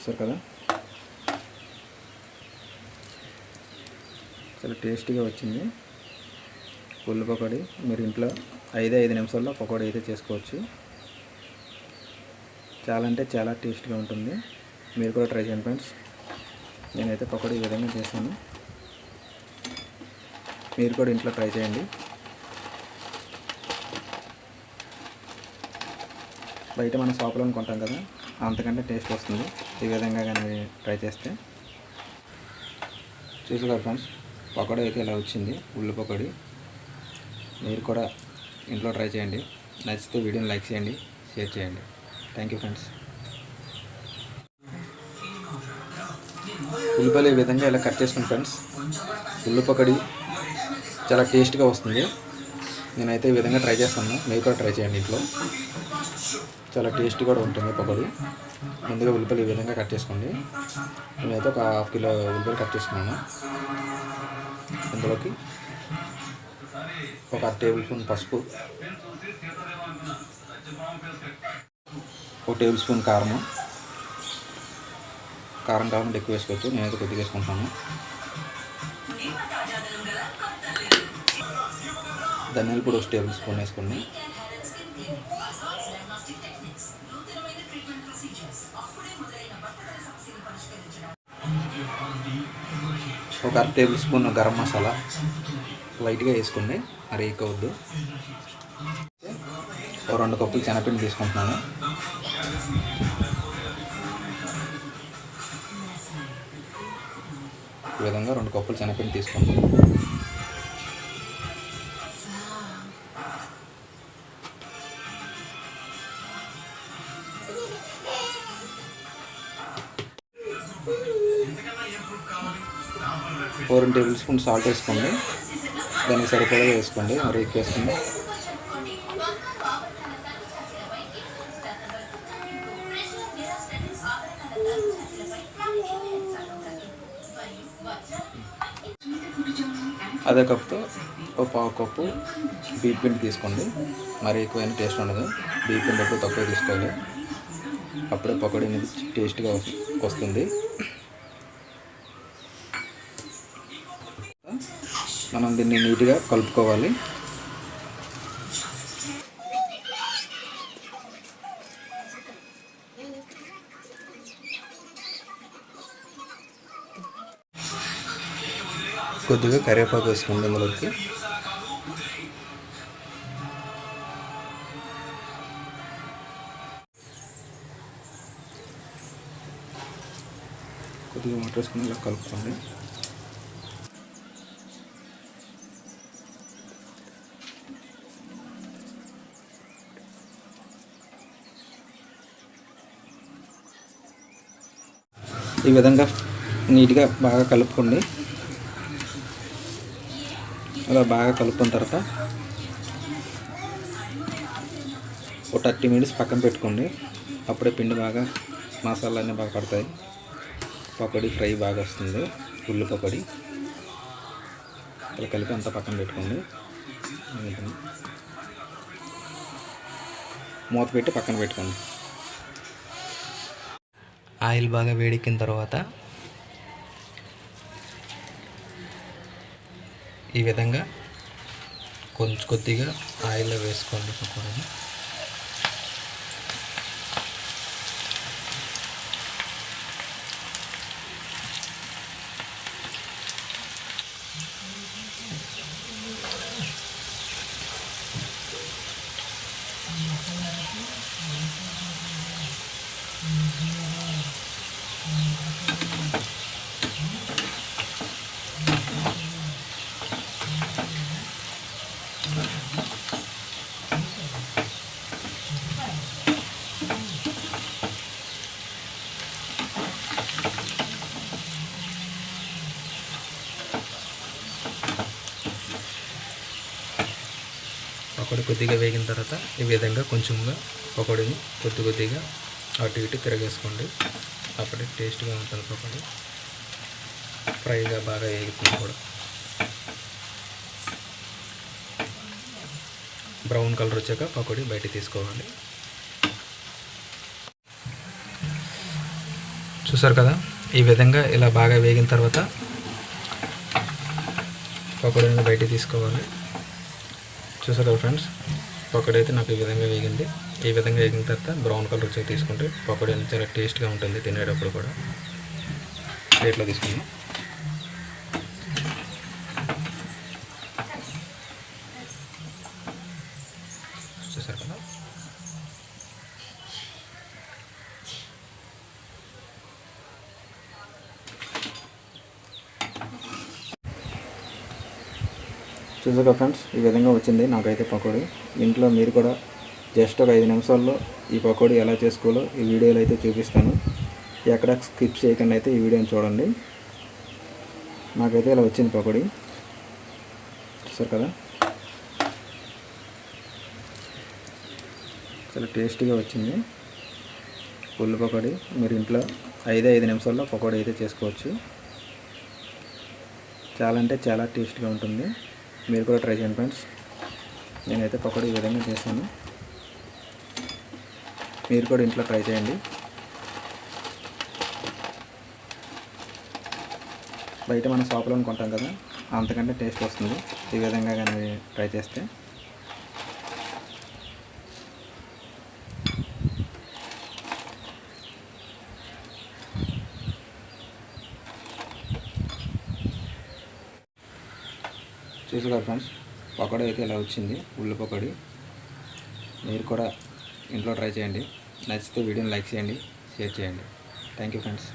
చూసారు కదా. చాలా టేస్టీగా వచ్చింది. పుల్ల పకోడీ. మీరు ఇంట్లో ఐదే ఐదు నిమిషాల్లో పకోడీ అయితే చేసుకోవచ్చు. చాలా అంటే చాలా టేస్ట్గా ఉంటుంది. మీరు కూడా ట్రై చేయండి ఫ్రెండ్స్. నేనైతే పకోడీ ఈ విధంగా చేశాను. మీరు కూడా ఇంట్లో ట్రై చేయండి. బయట మనం షాపులో కొంటాం కదా. అంతకంటే టేస్ట్ వస్తుంది. ఈ విధంగా కానీ ట్రై చేస్తే. చూసుకోరు ఫ్రెండ్స్ పకోడీ అయితే ఇలా వచ్చింది ఉల్లి పకోడీ. మీరు కూడా ఇంట్లో ట్రై చేయండి. నచ్చితే వీడియోని లైక్ చేయండి షేర్ చేయండి. Thank you friends. ఉల్లిపాయలు ఈ విధంగా ఇలా కట్ చేసుకుని ఫ్రెండ్స్ ఉల్లి పకోడీ చాలా టేస్ట్గా వస్తుంది. నేనైతే ఈ విధంగా ట్రై చేస్తాను. మీరు కూడా ట్రై చేయండి ఇంట్లో. చాలా టేస్ట్ కూడా ఉంటుంది పకోడీ. ముందుగా ఉల్లిపాయలు ఈ విధంగా కట్ చేసుకోండి. నేనైతే ఒక హాఫ్ కిలో ఉల్లిపాయలు కట్ చేసుకున్నాను. ఇందులోకి ఒక టేబుల్ స్పూన్ పసుపు. ఒక టేబుల్ స్పూన్ కారము. కారం కావాలంటే ఎక్కువ వేసుకోవచ్చు. నేనైతే కొద్దిగా వేసుకుంటాను ధనియాల పొడి ఒక టేబుల్ స్పూన్ వేసుకోండి ఒక అర టేబుల్ స్పూన్ గరం మసాలా లైట్గా వేసుకోండి మరి ఎక్కువ ఒక రెండు కప్పులు శనగపిండి తీసుకుంటున్నాను. ఈ విధంగా రెండు కప్పులు శనగపిండి తీసుకోండి ఫోర్ టేబుల్ స్పూన్ సాల్ట్ వేసుకోండి. దానికి సరిపడా వేసుకోండి. మరి ఎక్కువ వేసుకోండి అదే కప్తో ఒక పావు కప్పు బీప్ పిండి తీసుకోండి. మరి ఎక్కువైన టేస్ట్ ఉండదు. బీప్ పిండి ఎప్పుడు తక్కువ తీసుకోవాలి. అప్పుడే పకోడీ అనేది టేస్ట్గా వస్తుంది. మనం దీన్ని నీట్గా కలుపుకోవాలి. కొద్దిగా కరివేపాకు వేసుకోండి ఇందులోకి. కొద్దిగా వాటర్ వేసుకుని ఇలా కలుపుకోండి. ఈ విధంగా నీట్గా బాగా కలుపుకోండి. అలా బాగా కలుపుకున్న తర్వాత ఒక థర్టీ మినిట్స్ పక్కన పెట్టుకోండి. అప్పుడే పిండి బాగా మసాలా అన్నీ బాగా పడతాయి పకోడీ ఫ్రై బాగా వస్తుంది. ఉల్లి పకోడీ. ఇలా కలిపి అంతా పక్కన పెట్టుకోండి. మూత పెట్టి పక్కన పెట్టుకోండి. ఆయిల్ బాగా వేడెక్కిన తర్వాత ఈ విధంగా కొంచెం కొద్దిగా ఆయిల్లో వేసుకోండి పకోడీని. పకోడీ కొద్దిగా వేగిన తర్వాత ఈ విధంగా కొంచెంగా పకోడీని కొద్ది కొద్దిగా అటు ఇటు తిరగేసుకోండి. అప్పుడే టేస్ట్గా ఉంటుంది పకోడీ. ఫ్రైగా బాగా వేగుతుంది కూడా. బ్రౌన్ కలర్ వచ్చాక పకోడీ బయట తీసుకోవాలి. చూసారు కదా? ఈ విధంగా ఇలా బాగా వేగిన తర్వాత పకోడీని బయట తీసుకోవాలి. చూసారు కదా ఫ్రెండ్స్ పకోడీ అయితే నాకు ఈ విధంగా వేగింది. ఈ విధంగా వేగిన తర్వాత బ్రౌన్ కలర్ వచ్చి తీసుకుంటే పకోడీ అనేది చాలా టేస్ట్గా ఉంటుంది తినేటప్పుడు కూడా. ప్లేట్లో తీసుకుందాం చూసారు కదా చూసాక ఫ్రెండ్స్? ఈ విధంగా వచ్చింది నాకైతే పకోడీ. ఇంట్లో మీరు కూడా జస్ట్ ఒక ఐదు నిమిషాల్లో ఈ పకోడీ ఎలా చేసుకోవాలో ఈ వీడియోలో అయితే చూపిస్తాను. ఎక్కడ స్కిప్ చేయకుండా అయితే ఈ వీడియోని చూడండి. నాకైతే ఇలా వచ్చింది పకోడీ. చూసారు కదా? చాలా టేస్టీగా వచ్చింది. పుల్లు పకోడీ. మీరు ఇంట్లో ఐదే ఐదు నిమిషాల్లో పకోడీ అయితే చేసుకోవచ్చు. చాలా అంటే చాలా టేస్ట్గా ఉంటుంది. మీరు కూడా ట్రై చేయండి ఫ్రెండ్స్ నేనైతే పకోడీ ఈ విధంగా చేశాను. మీరు కూడా ఇంట్లో ట్రై చేయండి. బయట మన షాప్లో కొంటాం కదా అంతకంటే టేస్ట్ వస్తుంది. ఈ విధంగా కానీ ట్రై చేస్తే. చూసుకో ఫ్రెండ్స్? పకోడీ అయితే ఇలా వచ్చింది. ఉల్లి పకోడీ. మీరు కూడా ఇంట్లో ట్రై చేయండి. నచ్చితే వీడియోని లైక్ చేయండి షేర్ చేయండి. Thank you friends.